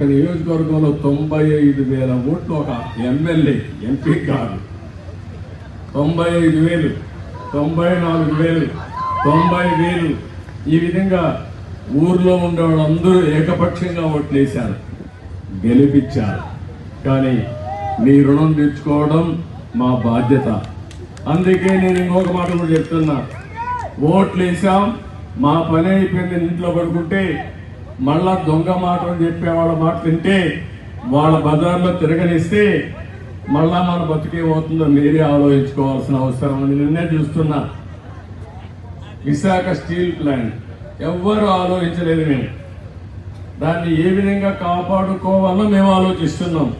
ఒక నియోజకవర్గంలో తొంభై ఐదు వేల ఓట్లు ఒక ఎమ్మెల్యే ఎంపీ కాదు. తొంభై ఐదు వేలు తొంభై నాలుగు వేలు తొంభై వేలు. ఈ విధంగా ఊర్లో ఉండేవాళ్ళందరూ ఏకపక్షంగా ఓట్లేశారు. గెలిపించారు. కానీ మీ రుణం తెచ్చుకోవడం మా బాధ్యత. అందుకే నేను ఇంకొక మాట కూడా చెప్తున్నా. ఓట్లు వేసాం మా పని అయిపోయింది ఇంట్లో పడుకుంటే మళ్ళా దొంగ మాటలు చెప్పే వాళ్ళ మాట తింటే వాళ్ళ బజార్లో తిరగనిస్తే మళ్ళా మన బతికే పోతుందో మీరే ఆలోచించుకోవాల్సిన అవసరం ఉంది. నిన్నే చూస్తున్నా. Visakha steel plant. ఎవ్వరు ఆలోచించలేదు మేము. దాన్ని ఏ విధంగా కాపాడుకోవాలో మేము ఆలోచిస్తున్నాం.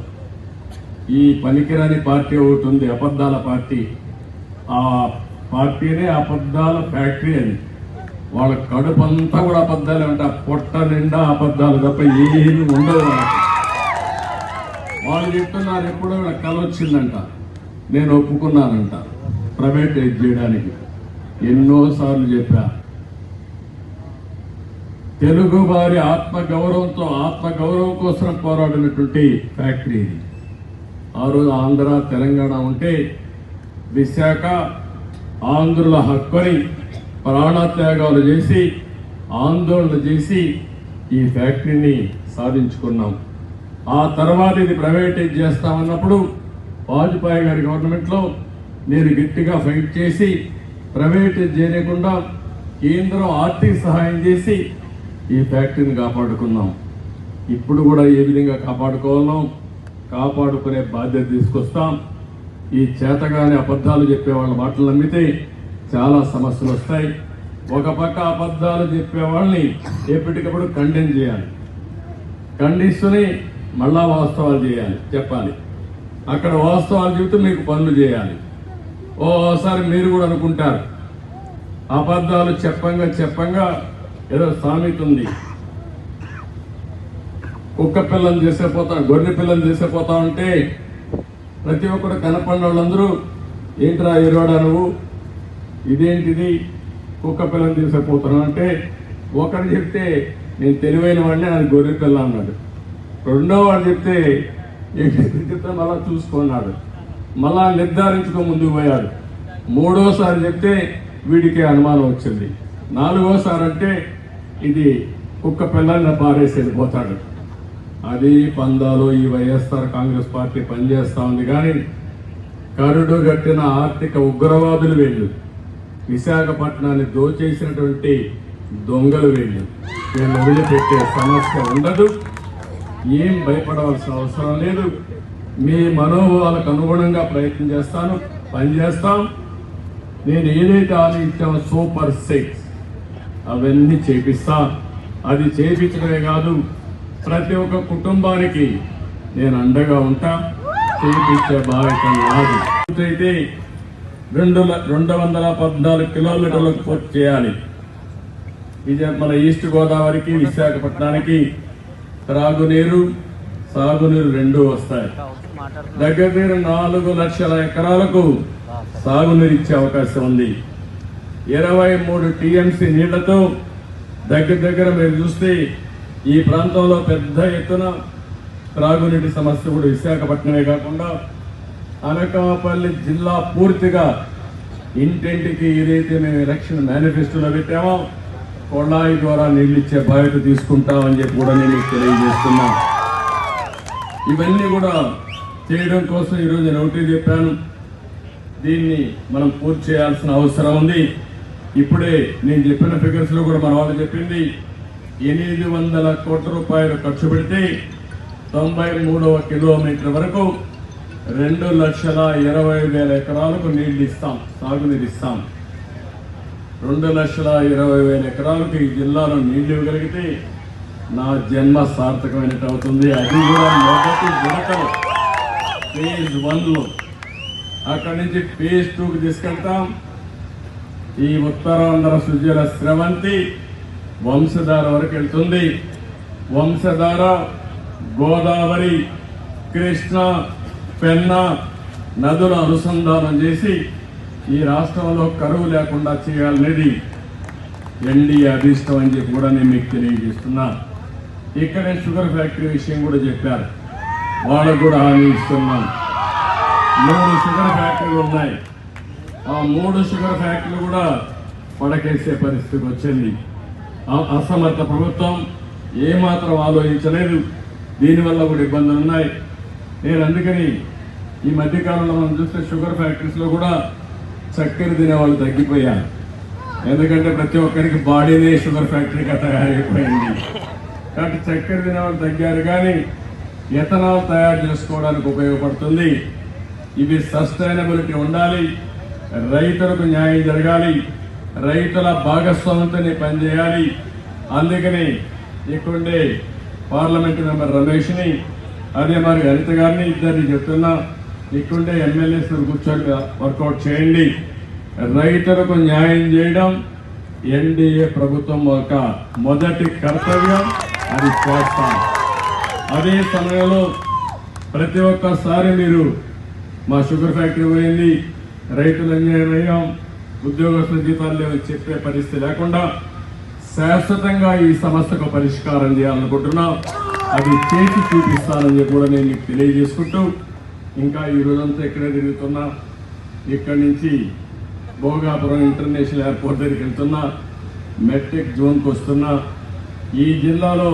ఈ పనికిరాని పార్టీ ఒకటి ఉంది అబద్ధాల పార్టీ. ఆ పార్టీనే అబద్ధాల ఫ్యాక్టరీ అది వాళ్ళ కడుపు అంతా కూడా అబద్ధాలు అంట. పొట్ట నిండా అబద్ధాలు తప్ప ఏమి ఉండదు వాళ్ళు చెప్తున్నారు ఎప్పుడో కళ వచ్చిందంట. నేను ఒప్పుకున్నానంట ప్రైవేటైజ్ చేయడానికి. ఎన్నోసార్లు చెప్పా. తెలుగు వారి ఆత్మ గౌరవంతో ఆత్మ గౌరవం కోసం పోరాడినటువంటి ఫ్యాక్టరీ ఇది. ఆ రోజు ఆంధ్ర తెలంగాణ ఉంటే విశాఖ ఆంధ్రుల హక్కుని ప్రాణత్యాగాలు చేసి ఆందోళన చేసి ఈ ఫ్యాక్టరీని సాధించుకున్నాం. ఆ తర్వాత ఇది ప్రైవేటైజ్ చేస్తామన్నప్పుడు వాజ్పేయి గారి గవర్నమెంట్లో నేను గట్టిగా ఫైట్ చేసి ప్రైవేటైజ్ చేయకుండా కేంద్రం ఆర్థిక సహాయం చేసి ఈ ఫ్యాక్టరీని కాపాడుకున్నాం. ఇప్పుడు కూడా ఏ విధంగా కాపాడుకోవాలో కాపాడుకునే బాధ్యత తీసుకొస్తాం. ఈ చేతగానే అబద్ధాలు చెప్పే వాళ్ళ మాటలు నమ్మితే చాలా సమస్యలు వస్తాయి. ఒక పక్క అబద్ధాలు చెప్పే వాళ్ళని ఎప్పటికప్పుడు కండెన్ చేయాలి. ఖండిస్తూనే మళ్ళా వాస్తవాలు చేయాలి చెప్పాలి. అక్కడ వాస్తవాలు చెబుతూ మీకు పనులు చేయాలి. ఓసారి మీరు కూడా అనుకుంటారు. అబద్ధాలు చెప్పంగా చెప్పంగా ఏదో సామెత ఉంది. కుక్క పిల్లలు చేసేపోతా గొర్రె పిల్లలు చేసేపోతా ఉంటే ప్రతి ఒక్కరు కనపడిన వాళ్ళందరూ ఏంట్రా ఈరోడా నువ్వు? ఇదేంటిది? కుక్క పిల్లని తీసుకుపోతున్నావు అంటే ఒకడు చెప్తే నేను తెలివైన వాడిని అది గొర్రె పిల్ల అన్నాడు. రెండో వాడు చెప్తే చెప్తే మళ్ళా చూసుకున్నాడు. మళ్ళా నిర్ధారించుకో ముందుకు పోయాడు. మూడోసారి చెప్తే వీడికి అనుమానం వచ్చింది. నాలుగోసారి అంటే ఇది కుక్క పిల్లల్ని పారేసేది పోతాడు అది పందాలు ఈ వైఎస్ఆర్ కాంగ్రెస్ పార్టీ పనిచేస్తూ ఉంది కానీ కరుడు గట్టిన ఆర్థిక ఉగ్రవాదులు వెళ్ళు. విశాఖపట్నాన్ని దోచేసినటువంటి దొంగలు వీళ్ళు. వీళ్ళు వదిలిపెట్టే సమస్య ఉండదు. ఏం భయపడవలసిన అవసరం లేదు. మీ మనోభావాలకు అనుగుణంగా ప్రయత్నం చేస్తాను. పనిచేస్తాం నేను ఏదైతే ఆలోచించామో సూపర్ సిక్స్ అవన్నీ చేపిస్తా. అది చేపించడమే కాదు ప్రతి ఒక్క కుటుంబానికి నేను అండగా ఉంటా. చేపించే బాధ్యత నాది. అయితే రెండు ల- రెండు వందల పద్నాలుగు కిలోమీటర్లకు పూర్తి చేయాలి. ఇది మన ఈస్ట్ గోదావరికి విశాఖపట్నానికి త్రాగునీరు సాగునీరు రెండు వస్తాయి. దగ్గర దగ్గర నాలుగు లక్షల ఎకరాలకు సాగునీరు ఇచ్చే అవకాశం ఉంది. ఇరవై మూడు టీఎంసీ నీళ్ళతో దగ్గర దగ్గర మీరు చూస్తే ఈ ప్రాంతంలో పెద్ద ఎత్తున త్రాగునీటి సమస్య కూడా విశాఖపట్నమే కాకుండా అనకాపల్లి జిల్లా పూర్తిగా ఇంటింటికి ఏదైతే మేము ఎలక్షన్ మేనిఫెస్టోలో పెట్టామో కొళాయి ద్వారా నీళ్ళు ఇచ్చే బాధ్యత తీసుకుంటామని చెప్పి కూడా నేను మీకు తెలియజేస్తున్నా. ఇవన్నీ కూడా చేయడం కోసం ఈరోజు నేను ఒకటి చెప్పాను. దీన్ని మనం పూర్తి చేయాల్సిన అవసరం ఉంది. ఇప్పుడే నేను చెప్పిన ఫిగర్స్లో కూడా మన వాళ్ళు చెప్పింది ఎనిమిది వందల కోట్ల రూపాయలు ఖర్చు పెడితే తొంభై మూడవ కిలోమీటర్ వరకు రెండు లక్షల ఇరవై వేల ఎకరాలకు నీళ్ళు ఇస్తాం సాగునీరు ఇస్తాం. రెండు లక్షల ఇరవై వేల ఎకరాలకు ఈ జిల్లాలో నీళ్ళు ఇవ్వగలిగితే నా జన్మ సార్థకమైనట్టు అవుతుంది. అది కూడా మొదటి విడతలు. ఫేజ్ వన్లో అక్కడి నుంచి ఫేజ్ టూకి తీసుకెళ్తాం. ఈ ఉత్తరాంధ్ర సుజల స్రవంతి వంశధార వరకు వెళ్తుంది. వంశధార గోదావరి కృష్ణ పెన్న నదుల అనుసంధానం చేసి ఈ రాష్ట్రంలో కరువు లేకుండా చేయాలనేది ఎన్డీఏ అభిష్టం అని చెప్పి కూడా నేను మీకు తెలియజేస్తున్నా. ఇక్కడే షుగర్ ఫ్యాక్టరీ విషయం కూడా చెప్పారు. వాళ్ళకు కూడా హామీ ఇస్తున్నాం. మూడు షుగర్ ఫ్యాక్టరీలు ఉన్నాయి. ఆ మూడు షుగర్ ఫ్యాక్టరీలు కూడా పడకేసే పరిస్థితికి వచ్చింది. అసమర్థ ప్రభుత్వం ఏమాత్రం ఆలోచించలేదు. దీనివల్ల కూడా ఇబ్బందులు ఉన్నాయి. నేను అందుకని ఈ మధ్యకాలంలో మనం చూస్తే షుగర్ ఫ్యాక్టరీస్లో కూడా చక్కెర తినేవాళ్ళు తగ్గిపోయారు. ఎందుకంటే ప్రతి ఒక్కరికి బాడీనే షుగర్ ఫ్యాక్టరీగా తయారైపోయింది. కాబట్టి చక్కెర తినేవాళ్ళు తగ్గారు కానీ ఎథనాల్ తయారు చేసుకోవడానికి ఉపయోగపడుతుంది. ఇవి సస్టైనబిలిటీ ఉండాలి. రైతులకు న్యాయం జరగాలి. రైతుల భాగస్వామ్యంతోనే పనిచేయాలి. అందుకని ఇక్కడుండే పార్లమెంట్ మెంబర్ రమేష్ని అదే మరి హరిత గారిని ఇద్దరిని చెప్తున్నా ఇక్కడుంటే ఎమ్మెల్యేస్ కూర్చోండి వర్కౌట్ చేయండి. రైతులకు న్యాయం చేయడం ఎన్డీఏ ప్రభుత్వం యొక్క మొదటి కర్తవ్యం అది చేస్తాం. అదే సమయంలో ప్రతి ఒక్కసారి మీరు మా షుగర్ ఫ్యాక్టరీ పోయింది రైతులు అన్యాయం అయ్యాం ఉద్యోగస్తుల జీతాలు లేవని చెప్పే పరిస్థితి లేకుండా శాశ్వతంగా ఈ సమస్యకు పరిష్కారం చేయాలనుకుంటున్నాం. అది చేసి చూపిస్తానని కూడా నేను మీకు తెలియజేసుకుంటూ ఇంకా ఈ రోజంతా ఇక్కడే తిరుగుతున్నా ఇక్కడి నుంచి భోగాపురం ఇంటర్నేషనల్ ఎయిర్పోర్ట్ దగ్గరికి వెళ్తున్నా మెట్రిక్ జోన్కి వస్తున్నా ఈ జిల్లాలో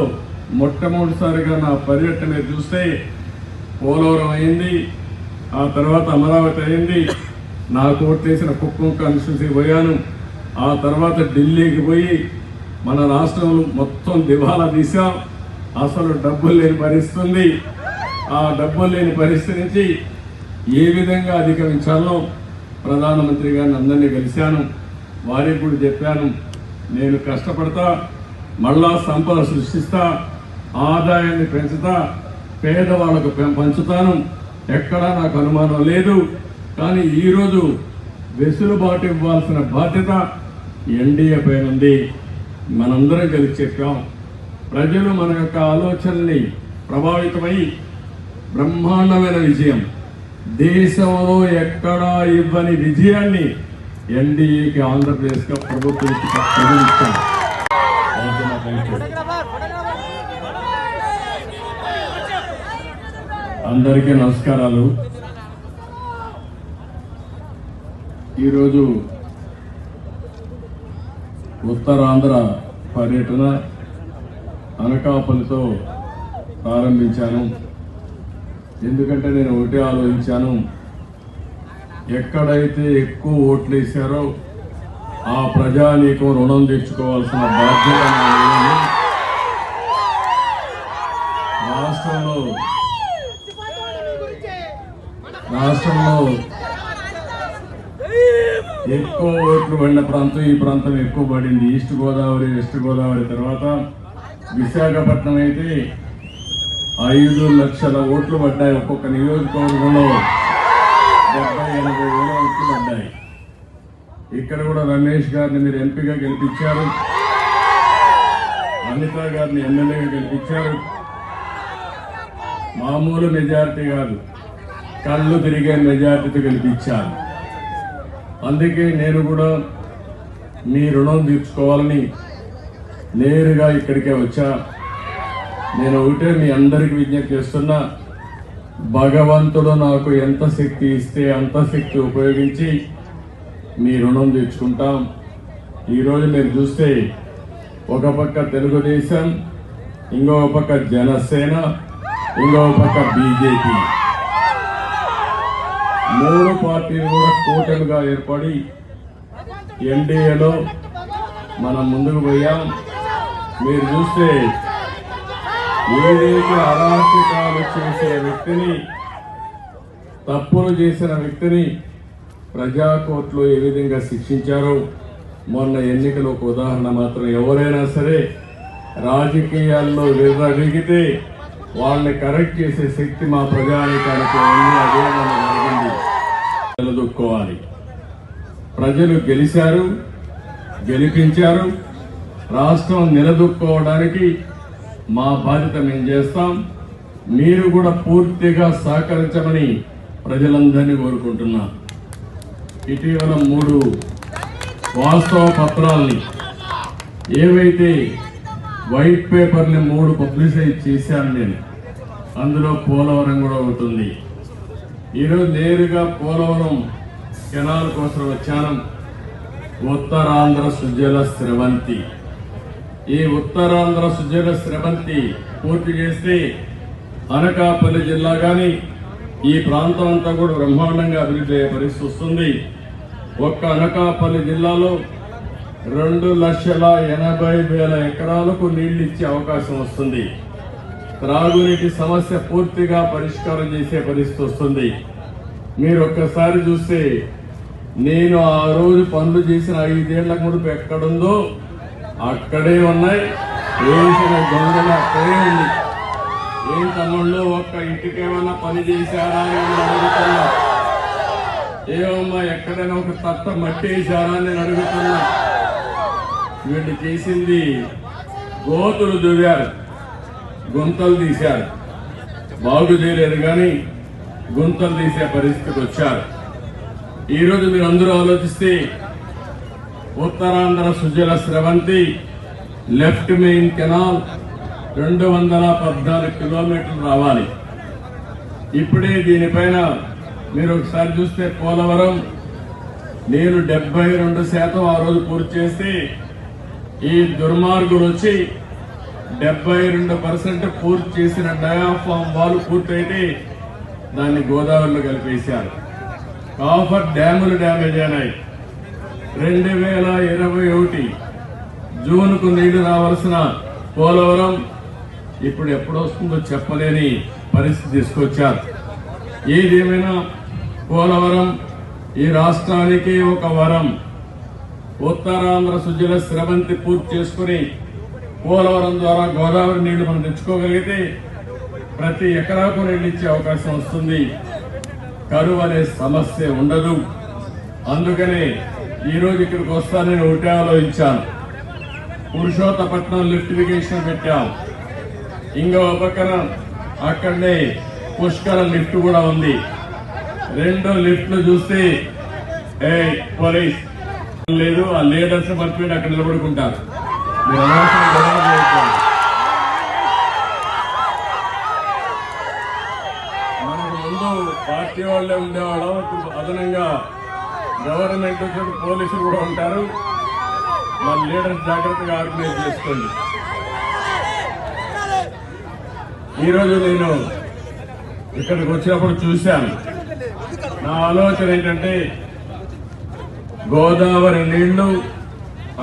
మొట్టమొదటిసారిగా నా పర్యటన చూస్తే పోలవరం అయింది ఆ తర్వాత అమరావతి అయింది నాకు ఓట్లేసిన కుక్కం కాన్స్టిట్యూన్సీ పోయాను ఆ తర్వాత ఢిల్లీకి పోయి మన రాష్ట్రంలో మొత్తం దివాలా తీసాం అసలు డబ్బులు లేని పరిస్థితుంది. ఆ డబ్బులు లేని పరిస్థితి నుంచి ఏ విధంగా అధిగమించాలో ప్రధానమంత్రి గారిని అందరినీ కలిశాను. వారికి కూడా చెప్పాను నేను కష్టపడతా మళ్ళా సంపద సృష్టిస్తా ఆదాయాన్ని పెంచుతా పేదవాళ్ళకు పంచుతాను. ఎక్కడా నాకు అనుమానం లేదు. కానీ ఈరోజు వెసులుబాటు ఇవ్వాల్సిన బాధ్యత ఎన్డీఏ పైన ఉంది. మనందరం కలిసి చెప్పాం ప్రజలు మన యొక్క ఆలోచనల్ని ప్రభావితమై బ్రహ్మాండమైన విజయం. దేశంలో ఎక్కడా ఇవ్వని విజయాన్ని ఎన్డీఏకి ఆంధ్రప్రదేశ్గా ప్రభుత్వం అందరికీ నమస్కారాలు. ఈరోజు ఉత్తరాంధ్ర పర్యటన అనకాపల్లితో ప్రారంభించాను. ఎందుకంటే నేను ఒకటే ఆలోచించాను. ఎక్కడైతే ఎక్కువ ఓట్లు వేశారో ఆ ప్రజానీకం రుణం తెచ్చుకోవాల్సిన బాధ్యత రాష్ట్రంలో రాష్ట్రంలో ఎక్కువ ఓట్లు పడిన ప్రాంతం ఈ ప్రాంతం ఎక్కువ పడింది. ఈస్ట్ గోదావరి వెస్ట్ గోదావరి తర్వాత విశాఖపట్నం అయితే ఐదు లక్షల ఓట్లు పడ్డాయి ఒక్కొక్క నియోజకవర్గంలో. డెబ్బై ఎనభై వేల ఓట్లు పడ్డాయి. ఇక్కడ కూడా రమేష్ గారిని మీరు ఎంపీగా గెలిపించారు. అనిత గారిని ఎమ్మెల్యేగా గెలిపించారు. మామూలు మెజారిటీ కాదు. కళ్ళు తిరిగే మెజారిటీతో గెలిపించారు. అందుకే నేను కూడా మీ రుణం తీర్చుకోవాలని నేరుగా ఇక్కడికే వచ్చా. నేను ఒకటే మీ అందరికి విజ్ఞప్తి చేస్తున్నా. భగవంతుడు నాకు ఎంత శక్తి ఇస్తే అంత శక్తి ఉపయోగించి మీ రుణం తెచ్చుకుంటాం ఈరోజు మీరు చూస్తే ఒక పక్క తెలుగుదేశం ఇంకో పక్క జనసేన ఇంకో పక్క బీజేపీ. మూడు పార్టీలు కూడా కూటమిగా ఏర్పడి ఎన్డీఏలో మనం ముందుకు పోయాం. మీరు చూస్తే ఏదైతే అరాచకాలు చేసే వ్యక్తిని తప్పులు చేసిన వ్యక్తిని ప్రజా కోర్టులో ఏ విధంగా శిక్షించారో మొన్న ఎన్నికలు ఒక ఉదాహరణ మాత్రం ఎవరైనా సరే రాజకీయాల్లో విర్రడిగితే వాళ్ళని కరెక్ట్ చేసే శక్తి మా ప్రజానికానికి ఉంది అదే మన జరిగింది నిలదొక్కోవాలి ప్రజలు గెలిచారు గెలిపించారు. రాష్ట్రం నిలదొక్కోవడానికి మా బాధ్యత మేము చేస్తాం. మీరు కూడా పూర్తిగా సహకరించమని ప్రజలందరినీ కోరుకుంటున్నా. ఇటీవల మూడు వాస్తవ పత్రాల్ని ఏవైతే వైట్ పేపర్ని మూడు పబ్లిసైజ్ చేశాను నేను అందులో పోలవరం కూడా ఉంటుంది. ఈరోజు నేరుగా పోలవరం కెనాల్ కోసం వచ్చాను. ఉత్తరాంధ్ర సుజల స్రవంతి. ఈ ఉత్తరాంధ్ర సుజన శ్రమంతి పూర్తి చేస్తే అనకాపల్లి జిల్లా కానీ ఈ ప్రాంతం అంతా కూడా బ్రహ్మాండంగా అభివృద్ధి అయ్యే పరిస్థితి వస్తుంది. ఒక్క అనకాపల్లి జిల్లాలో రెండు లక్షల ఎనభై వేల ఎకరాలకు నీళ్ళు ఇచ్చే అవకాశం వస్తుంది. త్రాగునీటి సమస్య పూర్తిగా పరిష్కారం చేసే పరిస్థితి వస్తుంది. మీరు ఒక్కసారి చూస్తే నేను ఆ రోజు పనులు చేసిన ఐదేళ్ళ ముడుపు ఎక్కడుందో అక్కడే ఉన్నాయి. వేసిన దొంగలు అక్కడే ఉంది ఏం తమ్ముళ్ళు ఒక్క ఇంటికి ఏమైనా పని చేశారా అని అడుగుతున్నా. ఏమమ్మా ఎక్కడైనా ఒక తట్ట మట్టి వేశారా అని నేను అడుగుతున్నా. వీళ్ళు చేసింది గోతులు దువ్వారు. గుంతలు తీశారు. బాగు చేయలేదు కానీ గుంతలు తీసే పరిస్థితికి వచ్చారు. ఈరోజు మీరు అందరూ ఆలోచిస్తే Uttarandhra Sujala Sravanthi left main canal రెండు వందల పద్నాలుగు కిలోమీటర్లు రావాలి. ఇప్పుడే దీనిపైన మీరు ఒకసారి చూస్తే పోలవరం నేను డెబ్బై రెండు శాతం ఆ రోజు పూర్తి చేస్తే ఈ దుర్మార్గులు వచ్చి డెబ్బై రెండు పర్సెంట్ పూర్తి చేసిన డయాఫామ్ వాళ్ళు పూర్తయితే దాన్ని గోదావరిలో కలిపేశారు. కాఫర్ డ్యాములు డ్యామేజ్ అయినాయి. రెండు వేల ఇరవై ఒకటి జూన్కు నీళ్ళు రావాల్సిన పోలవరం ఇప్పుడు ఎప్పుడు వస్తుందో చెప్పలేని పరిస్థితి తీసుకొచ్చారు. ఏదేమైనా పోలవరం ఈ రాష్ట్రానికి ఒక వరం. ఉత్తరాంధ్ర సుజల స్రవంతి పూర్తి చేసుకుని పోలవరం ద్వారా గోదావరి నీళ్ళు మనం తెచ్చుకోగలిగితే ప్రతి ఎకరాకు నీళ్ళు ఇచ్చే అవకాశం వస్తుంది. కరువు అనే సమస్య ఉండదు. అందుకనే ఈ రోజు ఇక్కడికి వస్తానని నేను ఒకటే ఆలోచించాను. పురుషోత్తపట్నం లిఫ్ట్ ఇరిగేషన్ పెట్టాం. ఇంకో పక్కన అక్కడనే పుష్కర లిఫ్ట్ కూడా ఉంది. రెండు లిఫ్ట్లు చూస్తే ఏ పోలీస్. లేదు ఆ లీడర్స్ మర్చిపోయి అక్కడ నిలబడుకుంటారు. మీరు అనవసరం గొడవ చేయకండి. మనకు ముందు పార్టీ వాళ్ళే ఉండేవాళ్ళం అదనంగా గవర్నమెంట్ వచ్చి పోలీసులు కూడా ఉంటారు. మన లీడర్స్ జాగ్రత్తగా ఆర్గనైజ్ చేసుకోండి. ఈరోజు నేను ఇక్కడికి వచ్చినప్పుడు చూశాను. నా ఆలోచన ఏంటంటే గోదావరి నీళ్ళు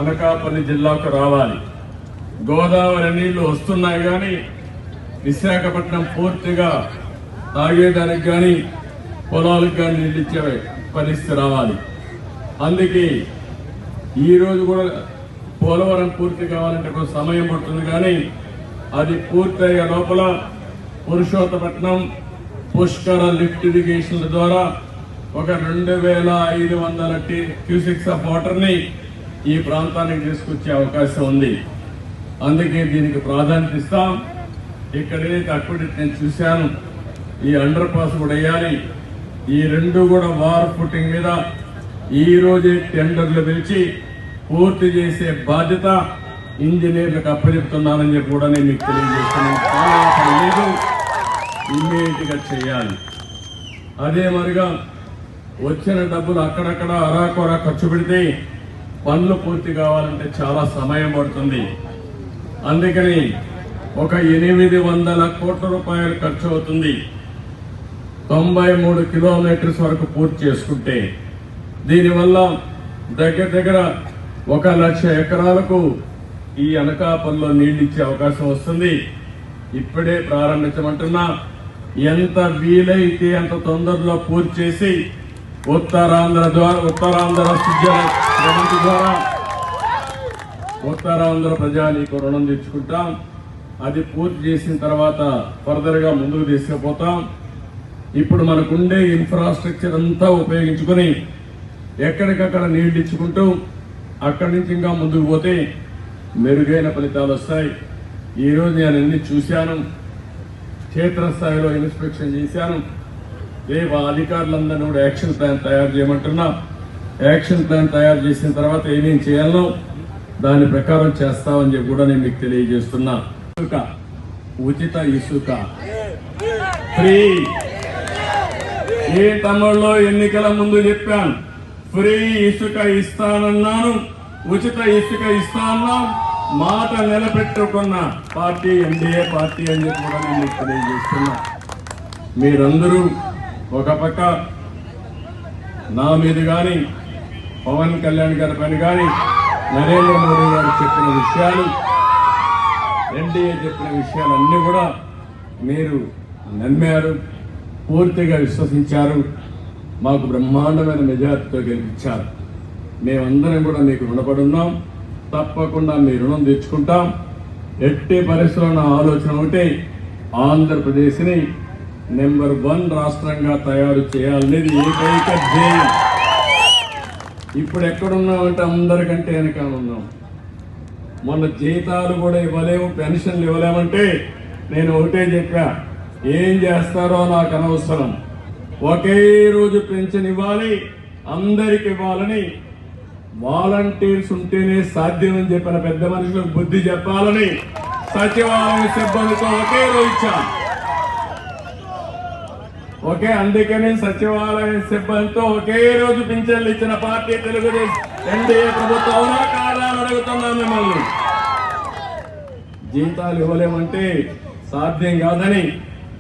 అనకాపల్లి జిల్లాకు రావాలి. గోదావరి నీళ్ళు వస్తున్నాయి కానీ విశాఖపట్నం పూర్తిగా తాగేయడానికి కానీ పొలాలకు కానీ నీళ్ళు ఇచ్చే పరిస్థితి రావాలి. అందుకే ఈరోజు కూడా పోలవరం పూర్తి కావాలంటే కొంత సమయం పడుతుంది కానీ అది పూర్తయ్యే లోపల పురుషోత్తపట్నం పుష్కర లిఫ్ట్ ఇరిగేషన్ల ద్వారా ఒక రెండు వేల ఐదు వందల క్యూసిక్స్ ఆఫ్ వాటర్ని ఈ ప్రాంతానికి తీసుకొచ్చే అవకాశం ఉంది. అందుకే దీనికి ప్రాధాన్యత ఇస్తాం. ఇక్కడ ఏదైతే అక్కడ నేను చూశాను ఈ అండర్ పాస్ కూడా వేయాలి. ఈ రెండు కూడా వార్ ఫుటింగ్ మీద ఈరోజే టెండర్లు పిలిచి పూర్తి చేసే బాధ్యత ఇంజనీర్లకు అప్పచెప్తున్నానని చెప్పి కూడా నేను మీకు తెలియజేస్తున్నాను. లేదు. చేయాలి. అదే మరిగా వచ్చిన డబ్బులు అక్కడక్కడ అరాకొరా ఖర్చు పెడితే పనులు పూర్తి కావాలంటే చాలా సమయం పడుతుంది. అందుకని ఒక ఎనిమిది వందల కోట్ల రూపాయలు ఖర్చు అవుతుంది. తొంభై మూడు కిలోమీటర్స్ వరకు పూర్తి చేసుకుంటే దీనివల్ల దగ్గర దగ్గర ఒక లక్ష ఎకరాలకు ఈ అనకాపల్లో నీళ్ళు ఇచ్చే అవకాశం వస్తుంది. ఇప్పుడే ప్రారంభించమంటున్నా ఎంత వీలైతే అంత తొందరలో పూర్తి చేసి ఉత్తరాంధ్ర ద్వారా ఉత్తరాంధ్ర సుజల ద్వారా ఉత్తరాంధ్ర ప్రజానీకు రుణం తెచ్చుకుంటాం. అది పూర్తి చేసిన తర్వాత ఫర్దర్గా ముందుకు తీసుకుపోతాం. ఇప్పుడు మనకుండే ఇన్ఫ్రాస్ట్రక్చర్ అంతా ఉపయోగించుకొని ఎక్కడికక్కడ నీళ్ళు ఇచ్చుకుంటూ అక్కడి నుంచి ఇంకా ముందుకు పోతే మెరుగైన ఫలితాలు వస్తాయి. ఈరోజు నేను అన్ని చూశాను క్షేత్రస్థాయిలో ఇన్స్పెక్షన్ చేశాను రేపు అధికారులందరినీ కూడా యాక్షన్ ప్లాన్ తయారు చేయమంటున్నా. యాక్షన్ ప్లాన్ తయారు చేసిన తర్వాత ఏమేం చేయాలో దాని ప్రకారం చేస్తామని చెప్పి కూడా నేను మీకు తెలియజేస్తున్నా. ఇసుక ఉచిత ఇసుక. ఫ్రీ. ఏ తమిళలో ఎన్నికల ముందు చెప్పాను. ఫ్రీ ఇసుక ఇస్తానన్నాను ఉచిత ఇసుక ఇస్తానన్నా మాట నిలబెట్టుకున్న పార్టీ ఎన్డీఏ పార్టీ అని చెప్పి కూడా నేను తెలియజేస్తున్నా. మీరందరూ ఒక పక్క నా మీద కానీ పవన్ కళ్యాణ్ గారి పని కానీ నరేంద్ర మోడీ గారు చెప్పిన విషయాలు ఎన్డీఏ చెప్పిన విషయాలన్నీ కూడా మీరు నమ్మారు పూర్తిగా విశ్వసించారు. మాకు బ్రహ్మాండమైన మెజార్టీతో గెలిపించారు. మేమందరం కూడా మీకు రుణపడి ఉన్నాం తప్పకుండా మీ రుణం తెచ్చుకుంటాం ఎట్టి పరిస్థితుల్లో నా ఆలోచన ఒకటి ఆంధ్రప్రదేశ్ని నెంబర్ వన్ రాష్ట్రంగా తయారు చేయాలనేది ఏకైక ధ్యేయం. ఇప్పుడు ఎక్కడున్నామంటే అందరికంటే వెనకాల ఉన్నాం. మొన్న జీతాలు కూడా ఇవ్వలేము పెన్షన్లు ఇవ్వలేమంటే నేను ఒకటే చెప్పా ఏం చేస్తారో నాకు అనవసరం. ఒకే రోజు పెన్షన్ ఇవ్వాలి అందరికి ఇవ్వాలని వాలంటీర్స్ ఉంటేనే సాధ్యం అని చెప్పిన పెద్ద మనుషులకు బుద్ధి చెప్పాలని సచివాలయ సిబ్బందితో ఒకే రోజు ఇచ్చా. ఒకే అందుకని సచివాలయ సిబ్బందితో ఒకే రోజు పింఛన్లు ఇచ్చిన పార్టీ తెలుగుదేశం ఎన్డీఏ ప్రభుత్వం అవునా కాదా అని అడుగుతున్నాం మిమ్మల్ని. జీతాలు ఇవ్వలేమంటే సాధ్యం కాదని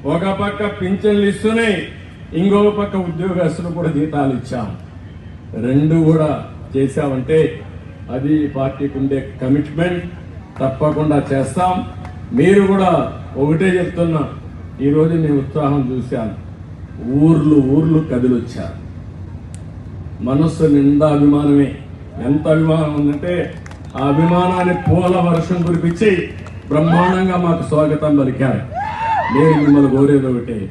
ఒక పక్క పింఛన్లు ఇస్తూనే ఇంకో పక్క ఉద్యోగస్తులు కూడా జీతాలు ఇచ్చాం. రెండు కూడా చేశామంటే అది పార్టీకి ఉండే కమిట్మెంట్ తప్పకుండా చేస్తాం. మీరు కూడా ఒకటే చెప్తున్నా ఈరోజు నేను ఉత్సాహం చూశాను. ఊర్లు ఊర్లు కదిలొచ్చారు. మనస్సు నిండా అభిమానమే. ఎంత అభిమానం ఉందంటే ఆ అభిమానాన్ని పూల వర్షం కురిపించి బ్రహ్మాండంగా మాకు స్వాగతం పలికారు. నేను మిమ్మల్ని కోరేది ఒకటే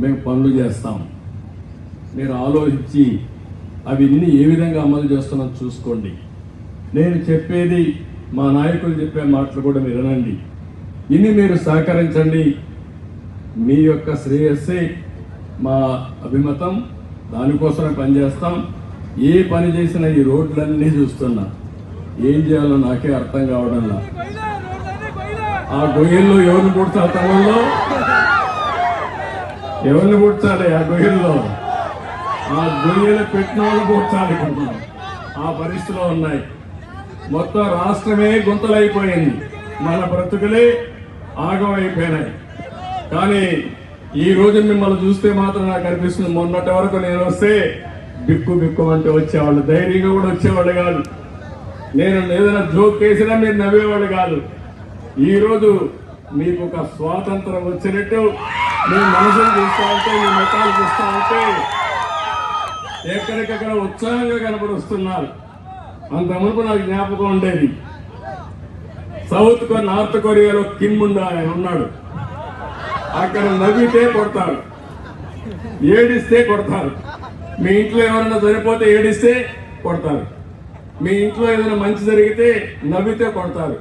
మేము పనులు చేస్తాం. మీరు ఆలోచించి అవి ఏ విధంగా అమలు చేస్తున్నాం చూసుకోండి. నేను చెప్పేది మా నాయకులు చెప్పే మాటలు కూడా మీరు వినండి. ఇన్ని మీరు సహకరించండి. మీ యొక్క శ్రేయస్సే మా అభిమతం. దానికోసమే పనిచేస్తాం. ఏ పని చేసినా ఈ రోడ్లన్నీ చూస్తున్నా. ఏం చేయాలో నాకే అర్థం కావడంలా. ఆ గొయ్యల్లో ఎవరిని పుడతారు తమలో ఎవరిని పుట్టాలి ఆ గొయ్యల్లో ఆ గొయ్యలు పెట్టిన వాళ్ళు పుట్టాలి ఆ పరిస్థితిలో ఉన్నాయి. మొత్తం రాష్ట్రమే గుంతలైపోయింది. మన బ్రతుకులే ఆగమైపోయినాయి. కానీ ఈ రోజు మిమ్మల్ని చూస్తే మాత్రం నాకు అనిపిస్తుంది మొన్నటి వరకు నేను వస్తే బిక్కు బిక్కు అంటే వచ్చేవాళ్ళు. ధైర్యంగా కూడా వచ్చేవాళ్ళు కాదు. నేను ఏదైనా జోక్ వేసినా మీరు నవ్వేవాళ్ళు కాదు. ఈరోజు మీకు ఒక స్వాతంత్రం వచ్చినట్టు మీ మనసులు చూస్తా ఉంటే మీ ముఖాలు చూస్తా ఉంటే ఎక్కడికక్కడ ఉత్సాహంగా కనపరుస్తున్నారు. అంత మునుపు నాకు జ్ఞాపకం ఉండేది. సౌత్ కొ- నార్త్ కొరియాలో కిమ్ ఆయన ఉన్నాడు అక్కడ నవ్వితే కొడతారు. ఏడిస్తే కొడతారు. మీ ఇంట్లో ఏమైనా చనిపోతే ఏడిస్తే కొడతారు. మీ ఇంట్లో ఏదైనా మంచి జరిగితే నవ్వితే కొడతారు.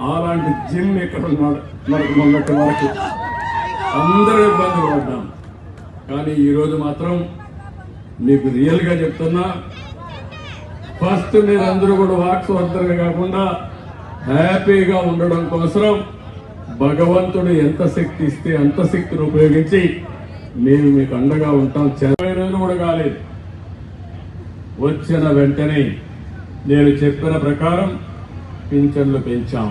అలాంటి జిమ్ ఇక్కడ ఉన్నాడు మనకు మొన్నటి వరకు. అందరూ ఇబ్బంది పడ్డాం. కానీ ఈరోజు మాత్రం మీకు రియల్గా చెప్తున్నా. ఫస్ట్ మీరందరూ కూడా వాక్స్ వర్తగా కాకుండా హ్యాపీగా ఉండడం కోసం భగవంతుడు ఎంత శక్తి ఇస్తే అంత శక్తిని ఉపయోగించి మేము మీకు అండగా ఉంటాం. ఇరవై రోజులు కూడా కాలేదు. వచ్చిన వెంటనే నేను చెప్పిన ప్రకారం పింఛన్లు పెంచాం.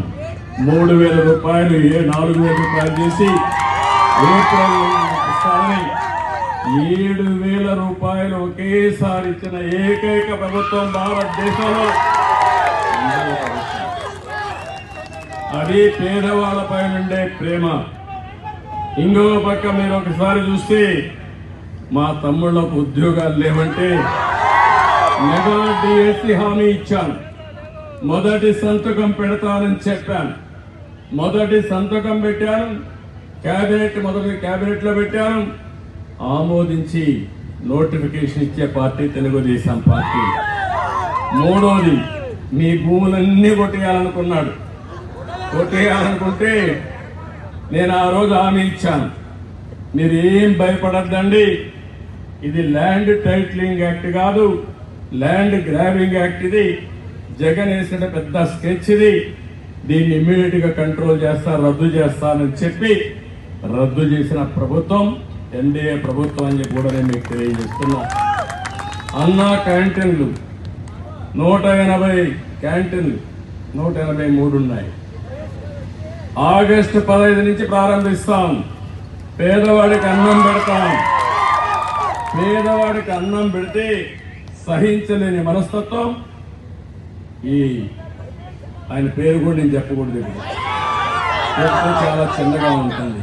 మూడు వేల రూపాయలు ఏ నాలుగు వేల రూపాయలు చేసి ఏప్రిల్ ఏడు వేల రూపాయలు ఒకేసారి ఇచ్చిన ఏకైక ప్రభుత్వం భారతదేశంలో. అది పేదవాళ్ళపై ఉండే ప్రేమ. ఇంకో పక్క మీరు ఒకసారి చూస్తే మా తమ్ముళ్ళకు ఉద్యోగాలు లేవంటే మెగా డిఎస్సి హామీ ఇచ్చాను. మొదటి సంతకం పెడతానని చెప్పాను. మొదటి సంతకం పెట్టాను. క్యాబినెట్ మొదటి క్యాబినెట్లో లో పెట్టాను. ఆమోదించి నోటిఫికేషన్ ఇచ్చే పార్టీ తెలుగుదేశం పార్టీ. మూడోది మీ భూములన్నీ కొట్టేయాలనుకున్నాడు. కొట్టేయాలనుకుంటే నేను ఆ రోజు హామీ ఇచ్చాను. మీరు ఏం భయపడద్దండి. ఇది ల్యాండ్ టైటిలింగ్ యాక్ట్ కాదు. ల్యాండ్ గ్రాబింగ్ యాక్ట్ ఇది. జగన్ వేసిన పెద్ద స్కెచ్ ఇది. దీన్ని ఇమ్మీడియట్గా కంట్రోల్ చేస్తా రద్దు చేస్తానని చెప్పి రద్దు చేసిన ప్రభుత్వం ఎన్డీఏ ప్రభుత్వం అని చెప్పి కూడా నేను మీకు తెలియజేస్తున్నా. అన్నా క్యాంటీన్లు నూట ఎనభై క్యాంటీన్లు నూట ఎనభై మూడు ఉన్నాయి. ఆగస్టు పదహైదు నుంచి ప్రారంభిస్తాం. పేదవాడికి అన్నం పెడతాం. పేదవాడికి అన్నం పెడితే సహించలేని మనస్తత్వం. ఈ ఆయన పేరు కూడా నేను చెప్పకూడదు. ఇప్పుడు. చాలా చిన్నగా ఉంటుంది.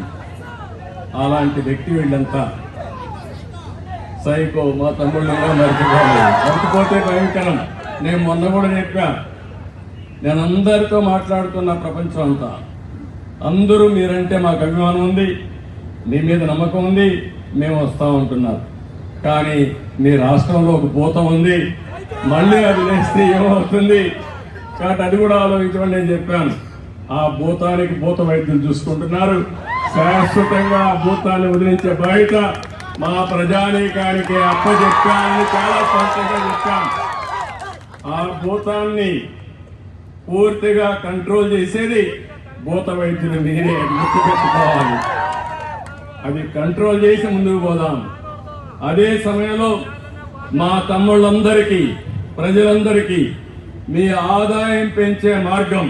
అలాంటి వ్యక్తి వీళ్ళంతా. సైకో మా తమ్ముళ్ళు కూడా మర్చిపోవాలి మర్చిపోతే భయంకరం. నేను మొన్న కూడా చెప్పా. నేను అందరితో మాట్లాడుతున్న ప్రపంచం అంతా. అందరూ మీరంటే మాకు అభిమానం ఉంది. మీ మీద నమ్మకం ఉంది. మేము వస్తా ఉంటున్నారు కానీ మీ రాష్ట్రంలో ఒక భూతం ఉంది. మళ్ళీ అది లేస్తే ఏమవుతుంది? కాబట్టి అది కూడా ఆలోచించమని నేను చెప్పాను. ఆ భూతానికి భూత వైద్యులు చూసుకుంటున్నారు. శాశ్వతంగా ఆ భూతాన్ని వదిలించే బయట మా ప్రజానీకానికి అప్పచెప్పానని చాలా స్పష్టంగా చెప్పాం. ఆ భూతాన్ని పూర్తిగా కంట్రోల్ చేసేది భూత వైద్యులు మీరే గుర్తుపెట్టుకోవాలి అది కంట్రోల్ చేసి ముందుకు పోదాం. అదే సమయంలో మా తమ్ముళ్ళందరికీ ప్రజలందరికీ మీ ఆదాయం పెంచే మార్గం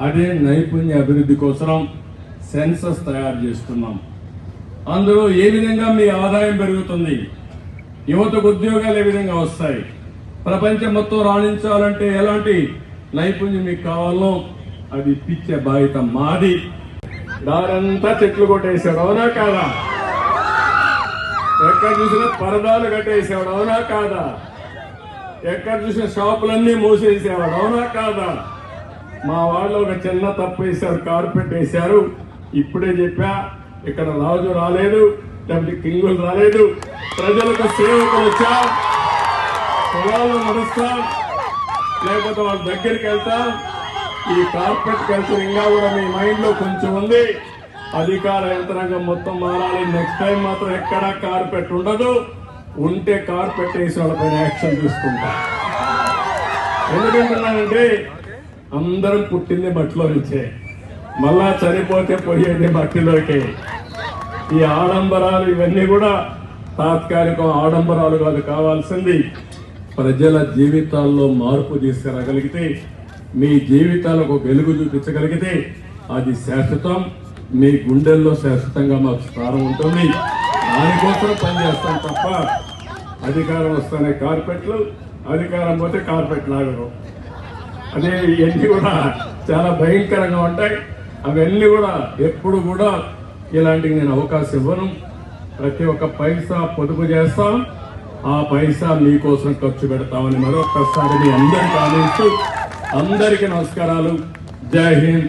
అదే నైపుణ్య అభివృద్ధి కోసం సెన్సస్ తయారు చేస్తున్నాం. అందులో ఏ విధంగా మీ ఆదాయం పెరుగుతుంది? యువతకు ఉద్యోగాలు ఏ విధంగా వస్తాయి? ప్రపంచం మొత్తం రాణించాలంటే ఎలాంటి నైపుణ్యం మీకు కావాలో అది ఇప్పించే బాధ్యత మాది. దారంతా చెట్లు కొట్టేశాడు అవునా కాదా? ఎక్కడ చూసినా పరదాలు కట్టేసేవాడు అవునా కాదా? ఎక్కడ చూసిన షాపులన్నీ మూసేసేవాడు అవునా కాదా? మా వాళ్ళు ఒక చిన్న తప్పు వేశారు కార్పెట్ వేశారు. ఇప్పుడే చెప్పా ఇక్కడ రాజు రాలేదు లేకపోతే కింగులు రాలేదు ప్రజలకు సేవకులు వచ్చా పొలాలు నడుస్తాం లేకపోతే వాళ్ళ దగ్గరికి వెళ్తాం. ఈ కార్పొరేట్ కల్చర్ ఇంకా కూడా మీ మైండ్లో కొంచెం ఉంది. అధికార యంత్రాంగం మొత్తం మారాలి. నెక్స్ట్ టైం మాత్రం ఎక్కడా కార్పెట్ ఉండదు. ఉంటే కార్పెట్ వేసే వాళ్ళపైన యాక్షన్ తీసుకుంటా. ఎందుకంటున్నానంటే అందరం పుట్టింది మట్టిలో నుంచే. మళ్ళా చనిపోతే పోయేది మట్టిలోకి. ఈ ఆడంబరాలు ఇవన్నీ కూడా తాత్కాలిక ఆడంబరాలు కాదు కావాల్సింది ప్రజల జీవితాల్లో మార్పు తీసుకురాగలిగితే మీ జీవితాలకు వెలుగు చూపించగలిగితే అది శాశ్వతం మీ గుండెల్లో శాశ్వతంగా మాకు స్థానం ఉంటుంది. దానికోసం పనిచేస్తాం తప్ప అధికారం వస్తానే కార్పెట్లు అధికారం పోతే కార్పెట్ లాగరు. అదే ఇవన్నీ కూడా చాలా భయంకరంగా ఉంటాయి. అవన్నీ కూడా ఎప్పుడు కూడా ఇలాంటివి నేను అవకాశం ఇవ్వను. ప్రతి ఒక్క పైసా పొదుపు చేస్తాం. ఆ పైసా మీకోసం ఖర్చు పెడతామని మరొకసారి మీ అందరికీ ఆలోచిస్తూ అందరికీ నమస్కారాలు. జై హింద్.